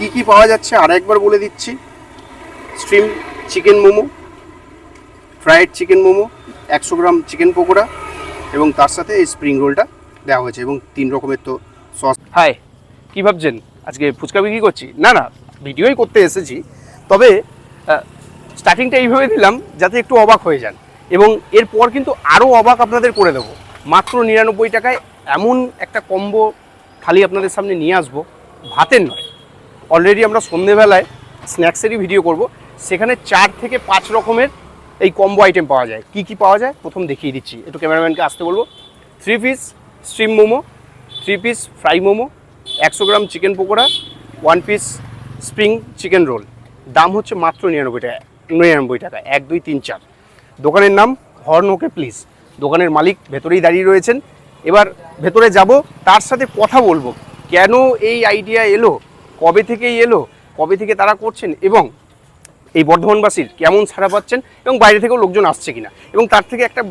কি কি পাওয়া যাচ্ছে? আর একবার বলে দিচ্ছি। Steam chicken momo fried chicken momo, একশো গ্রাম চিকেন পকোড়া এবং তার সাথে এই স্প্রিং রোলটা দেওয়া হয়েছে এবং তিন রকমের তো সস হাই কী ভাবছেন? আজকে ফুচকা বিক্রি করছি? না না, ভিডিওই করতে এসেছি। তবে স্টার্টিংটা এইভাবে দিলাম যাতে একটু অবাক হয়ে যান। এবং এরপর কিন্তু আরও অবাক আপনাদের করে দেবো। মাত্র নিরানব্বই টাকায় এমন একটা কম্বো থালি আপনাদের সামনে নিয়ে আসব। ভাতের নয় অলরেডি আমরা সন্ধেবেলায় স্ন্যাক্সেরই ভিডিও করব। সেখানে চার থেকে পাঁচ রকমের এই কম্বো আইটেম পাওয়া যায়। কি কি পাওয়া যায়? প্রথম দেখিয়ে দিচ্ছি। একটু ক্যামেরাম্যানকে আসতে বলব। Three piece steam momo three piece fry momo একশো gram chicken pakora one piece spring chicken roll দাম হচ্ছে মাত্র নিরানব্বই টাকা নিরানব্বই টাকা। এক, দুই, তিন, চার। দোকানের নাম হর্ন ওকে প্লিজ দোকানের মালিক ভেতরেই দাঁড়িয়ে রয়েছেন। এবার ভেতরে যাব। তার সাথে কথা বলব। কেন এই আইডিয়া এলো? কবে থেকেই এলো, কবে থেকে তারা করছেন এবং এই বর্ধমানবাসীর কেমন সাড়া পাচ্ছেন এবং বাইরে থেকেও লোকজন আসছে কিনা? এবং তার থেকে একটা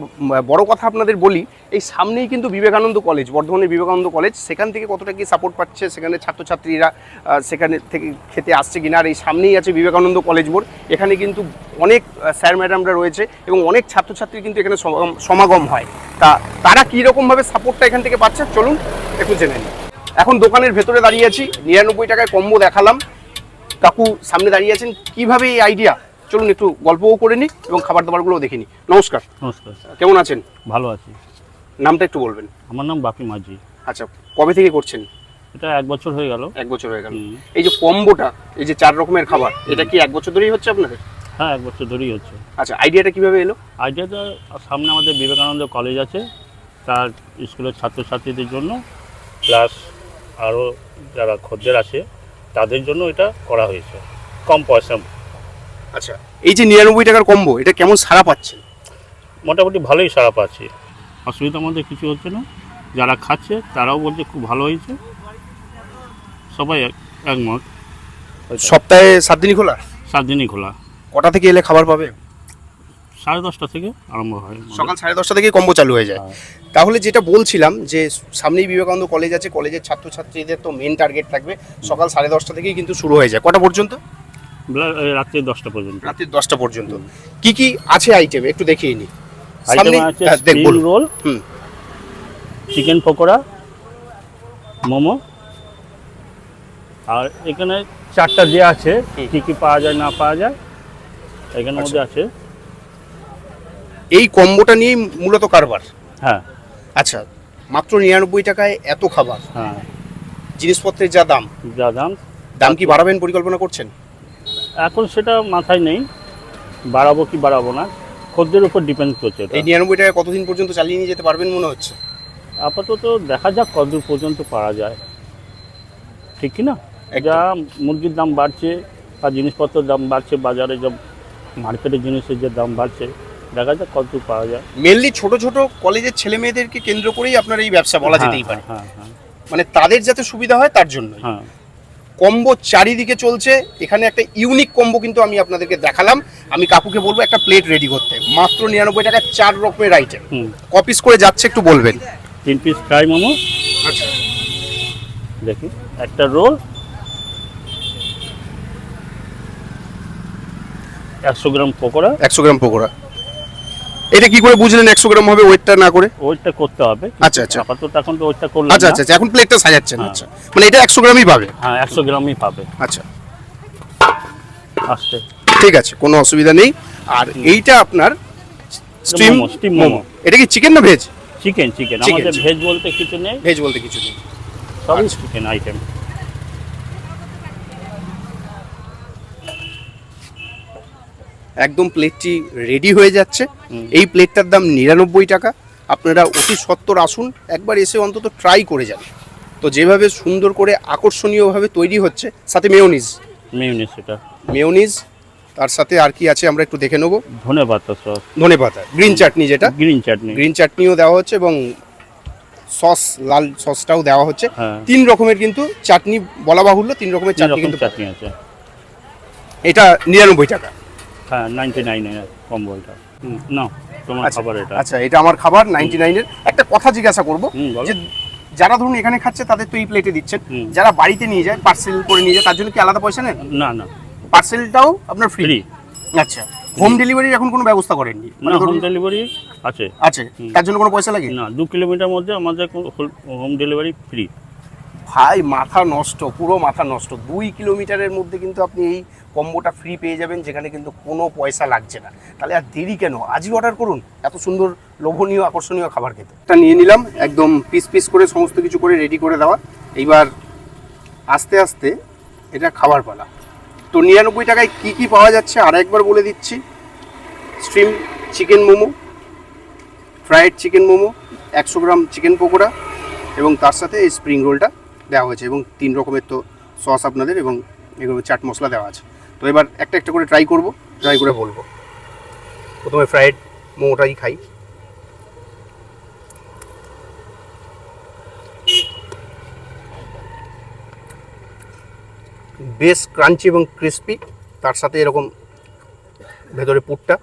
বড় কথা আপনাদের বলি, এই সামনেই কিন্তু বিবেকানন্দ কলেজ, বর্ধমানের বিবেকানন্দ কলেজ, সেখান থেকে কতটা কি সাপোর্ট পাচ্ছে, সেখানে ছাত্রছাত্রীরা সেখানে থেকে খেতে আসছে কিনা, আর এই সামনেই আছে বিবেকানন্দ কলেজ বোর্ড, এখানে কিন্তু অনেক স্যার ম্যাডামরা রয়েছে এবং অনেক ছাত্রছাত্রী কিন্তু এখানে সমাগম হয়। তা, তারা কীরকমভাবে সাপোর্টটা এখান থেকে পাচ্ছে, চলুন একটু জেনে নিই। এখন দোকানের ভেতরে দাঁড়িয়ে আছি নিরানব্বই টাকায় কম্বো দেখালাম। কাকু সামনে দাঁড়িয়ে আছেন কীভাবে এই আইডিয়া চলুন একটু গল্পও করে নিই এবং খাবার দাবারগুলোও দেখে নিই। নমস্কার। নমস্কার। কেমন আছেন? ভালো আছি। নামটা একটু বলবেন। আমার নাম বাপি মাঝি। আচ্ছা কবে থেকে করছেন? এটা এক বছর হয়ে গেল। এক বছর হয়ে গেল। এই যে কম্বোটা এই যে চার রকমের খাবার এটা কি এক বছর ধরেই হচ্ছে আপনাদের? হ্যাঁ এক বছর ধরেই হচ্ছে। আচ্ছা আইডিয়াটা কীভাবে এলো? আইডিয়াটা সামনে আমাদের বিবেকানন্দ কলেজ আছে তার স্কুলের ছাত্রছাত্রীদের জন্য প্লাস আরও যারা খদ্দের আছে তাদের জন্য এটা করা হয়েছে। কম পয়সা। আচ্ছা এই যে নিরানব্বই টাকার কম্বো এটা কেমন সারা পাচ্ছেন মোটামুটি ভালোই সারা পাচ্ছি। অসুবিধা আমাদের কিছু হচ্ছে না। যারা খাচ্ছে তারাও বলছে খুব ভালো হয়েছে। সবাই এক- একমত। সপ্তাহে সাত দিনই খোলা? সাত দিনই খোলা। কটা থেকে এলে খাবার পাবে? সাড়ে দশটা থেকে আরম্ভ হয়। সকাল সাড়ে দশটা থেকে কম্বো চালু হয়ে যায়। হ্যাঁ। তাহলে যেটা বলছিলাম যে সামনেই বিবেকানন্দ কলেজ আছে কলেজের ছাত্রছাত্রীদের তো মেন টার্গেট থাকবে। সকাল সাড়ে দশটা থেকেই কিন্তু শুরু হয়ে যায়। কটা পর্যন্ত? রাত্রি দশটা পর্যন্ত। রাত্রি দশটা পর্যন্ত। কি কি আছে আইটেম একটু দেখিয়ে নি। Roll chicken pakora momo. আর এখানে চারটা যে আছে। কি কি পাওয়া যায় না পাওয়া যায় এখানের মধ্যে আছে। এই কম্বোটা নিয়েই মূলত কারবার। হ্যাঁ। আচ্ছা মাত্র নিরানব্বই টাকায় এত খাবার। হ্যাঁ। জিনিসপত্রের যা দাম। যা দাম। দাম কি বাড়াবেন পরিকল্পনা করছেন? এখন সেটা মাথায় নেই। বাড়াবো কি বাড়াবো না। খদ্দের উপর ডিপেন্ড করছে এই নিরানব্বই টাকায় কতদিন পর্যন্ত চালিয়ে নিয়ে যেতে পারবেন মনে হচ্ছে? আপাতত দেখা যাক কতদূর পর্যন্ত পারা যায়। ঠিক কি না। যা মুরগির দাম বাড়ছে বা জিনিসপত্রের দাম বাড়ছে বাজারে যা মার্কেটের জিনিসের যে দাম বাড়ছে দেখা যাক কতদূর পাওয়া যায়। মেনলি ছোট ছোট কলেজের ছেলে মেয়েদেরকে কেন্দ্র করেই আপনার এই ব্যবসা বলা হ্যাঁ, যেতেই পারে। হ্যাঁ হ্যাঁ। মানে তাদের যাতে সুবিধা হয় তার জন্য কম্বো চারিদিকে চলছে। এখানে একটা ইউনিক কম্বো কিন্তু আমি আপনাদেরকে দেখালাম। আমি কাকুকে বলব একটা প্লেট রেডি করতে। মাত্র নিরানব্বই টাকায় চার রকমের আইটেম হুম। কপিস করে যাচ্ছে একটু বলবেন। তিন পিস ফ্রাই মোমো। আচ্ছা। দেখি একটা রোল একশো গ্রাম পকোড়া। একশো গ্রাম পকোড়া। এটা কি করে বুঝলেন একশো গ্রাম হবে ওয়েটটা না করে? ওয়েটটা করতে হবে আচ্ছা, আচ্ছা। আপাতত এখন তো ওয়েটটা করলাম আচ্ছা আচ্ছা এখন প্লেটটা সাজাচ্ছেন হ্যাঁ। আচ্ছা। মানে এটা একশো গ্রামই পাবে? হ্যাঁ একশো গ্রামই পাবে। আচ্ছা। আসতে ঠিক আছে কোনো অসুবিধা নেই। আর এইটা আপনার স্টিম স্টিম মোমো। এটা কি চিকেন না ভেজ চিকেন চিকেন আমাদের। ভেজ বলতে কিছু নেই। ভেজ বলতে কিছু নেই। সবই আচ্ছা। চিকেন আইটেম একদম প্লেটটি রেডি হয়ে যাচ্ছে। এই প্লেটটার দাম নিরানব্বই টাকা। আপনারা অতি সত্তর আসুন একবার এসে অন্তত ট্রাই করে যান। তো যেভাবে সুন্দর করে আকর্ষণীয়ভাবে তৈরি হচ্ছে সাথে মেয়োনিজ মিউনিস এটা। মেয়োনিজ তার সাথে আর কি আছে আমরা একটু দেখে নেব। ধনে পাতা সস ধনে পাতা গ্রিন চাটনি যেটা। গ্রিন চাটনি গ্রিন চাটনিও দেওয়া হচ্ছে এবং সস লাল সসটাও দেওয়া হচ্ছে। হ্যাঁ। তিন রকমের কিন্তু চাটনি বলা বাহুল্য তিন রকমের চাটনি কিন্তু চাটনি আছে। এটা নিরানব্বই টাকা। হ্যাঁ নাইনটি নাইনের কম্বো এটা। না তোমার আচ্ছা, খাবার এটা। আচ্ছা এটা আমার খাবার নাইনটি নাইনের একটা কথা জিজ্ঞাসা করব। যে যারা ধরুন এখানে খাচ্ছে তাদের তো এই প্লেটে দিচ্ছেন। যারা বাড়িতে নিয়ে যায় পার্সেল করে নিয়ে যায় তার জন্য কি আলাদা পয়সা নেন? না না। পার্সেলটাও আপনার ফ্রি ফ্রি আচ্ছা হোম। ডেলিভারির এখন কোনো ব্যবস্থা করেননি? মানে হোম ডেলিভারি আছে। আছে তার জন্য কোনো পয়সা লাগে? না দু কিলোমিটার মধ্যে আমাদের হোম ডেলিভারি ফ্রি ভাই, মাথা নষ্ট, পুরো মাথা নষ্ট। দুই কিলোমিটারের মধ্যে কিন্তু আপনি এই কম্বোটা ফ্রি পেয়ে যাবেন, যেখানে কিন্তু কোনো পয়সা লাগছে না। তাহলে আর দেরি কেন? আজই অর্ডার করুন। এত সুন্দর, লোভনীয়, আকর্ষণীয় খাবার খেতে। এটা নিয়ে নিলাম, একদম পিস পিস করে, সমস্ত কিছু করে রেডি করে দেওয়া। এইবার আস্তে আস্তে এটা খাবার পালা। তো নিরানব্বই টাকায় কি কি পাওয়া যাচ্ছে? আর একবার বলে দিচ্ছি। Steam chicken momo fried chicken momo, একশো গ্রাম চিকেন পকোড়া এবং তার সাথে এই স্প্রিং রোলটা দেওয়া হয়েছে এবং তিন রকমের তো সস আপনাদের এবং এগুলো চাট মশলা দেওয়া আছে। তো এবার একটা একটা করে ট্রাই করব ট্রাই করে বলব। প্রথমে ফ্রাইড মোমোটাই খাই। বেশ ক্রাঞ্চি এবং ক্রিস্পি তার সাথে এরকম ভেতরে পুরটা।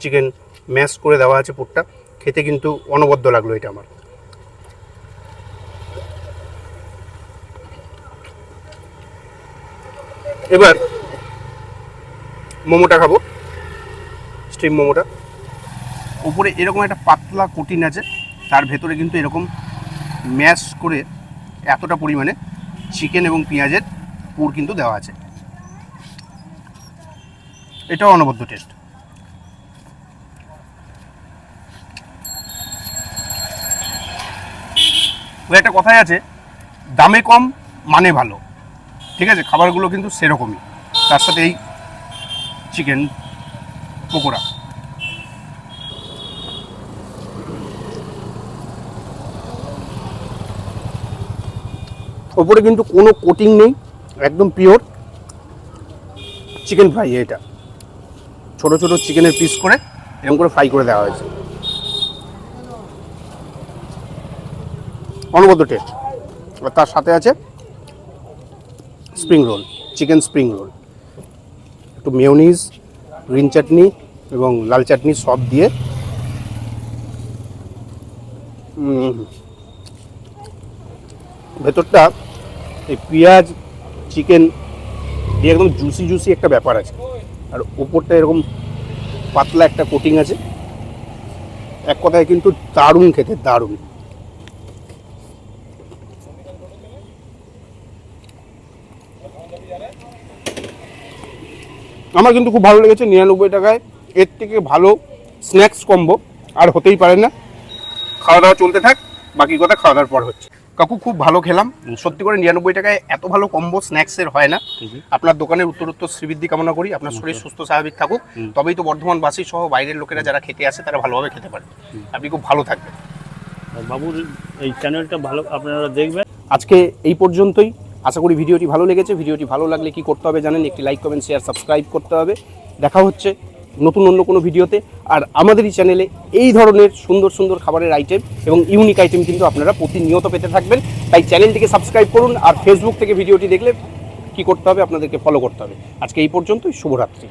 চিকেন ম্যাশ করে দেওয়া আছে পুরটা। খেতে কিন্তু অনবদ্য লাগল এটা আমার। এবার মোমোটা খাব স্টিম মোমোটা। উপরে এরকম একটা পাতলা কোটিন আছে, তার ভেতরে কিন্তু এরকম ম্যাশ করে এতটা পরিমাণে চিকেন এবং পেঁয়াজের পুর কিন্তু দেওয়া আছে। এটাও অনবদ্য টেস্ট একটা কথাই আছে, দামে কম মানে ভালো। ঠিক আছে? খাবারগুলো কিন্তু সেরকমই। তার সাথে এই চিকেন পকোড়া। ওপরে কিন্তু কোনো কোটিং নেই, একদম পিওর চিকেন ফ্রাই এটা। ছোট ছোট চিকেনের পিস করে এরকম করে ফ্রাই করে দেওয়া হয়েছে। অনবদ্য টেস্ট তার সাথে আছে spring roll chicken spring roll একটু মেয়নিজ গ্রিন চাটনি এবং লাল চাটনি সব দিয়ে ভেতরটা এই পেঁয়াজ চিকেন দিয়ে একদম জুসি জুসি একটা ব্যাপার আছে। আর ওপরটা এরকম পাতলা একটা কোটিং আছে। এক কথায় কিন্তু দারুণ খেতে, দারুণ। আমার কিন্তু খুব ভালো লেগেছে নিরানব্বই টাকায়। এর থেকে ভালো স্ন্যাক্স কম্বো আর হতেই পারে না। খাওয়া দাওয়া চলতে থাক বাকি কথা খাওয়া দাওয়ার পর হচ্ছে। কাকু খুব ভালো খেলাম। সত্যি করে নিরানব্বই টাকায় এত ভালো কম্বো স্ন্যাক্সের হয় না। আপনার দোকানের উত্তরোত্তর শ্রীবৃদ্ধি কামনা করি। আপনার শরীর সুস্থ স্বাভাবিক থাকুক। তবেই তো বর্ধমানবাসী সহ বাইরের লোকেরা যারা খেতে আসে তারা ভালোভাবে খেতে পারে। আপনি খুব ভালো থাকবেন। বাবুর এই চ্যানেলটা ভালো আপনারা দেখবেন। আজকে এই পর্যন্তই। আশা করি ভিডিওটি ভালো লেগেছে। ভিডিওটি ভালো লাগলে কি করতে হবে জানেন? একটি লাইক কমেন্ট শেয়ার সাবস্ক্রাইব করতে হবে। দেখা হচ্ছে নতুন অন্য কোনো ভিডিওতে। আর আমাদের এই চ্যানেলে এই ধরনের সুন্দর সুন্দর খাবারের আইটেম এবং ইউনিক আইটেম কিন্তু আপনারা প্রতিনিয়ত পেতে থাকবেন। তাই চ্যানেলটিকে সাবস্ক্রাইব করুন আর ফেসবুক থেকে ভিডিওটি দেখলে কি করতে হবে? আপনাদেরকে ফলো করতে হবে। আজকে এই পর্যন্তই। শুভরাত্রি।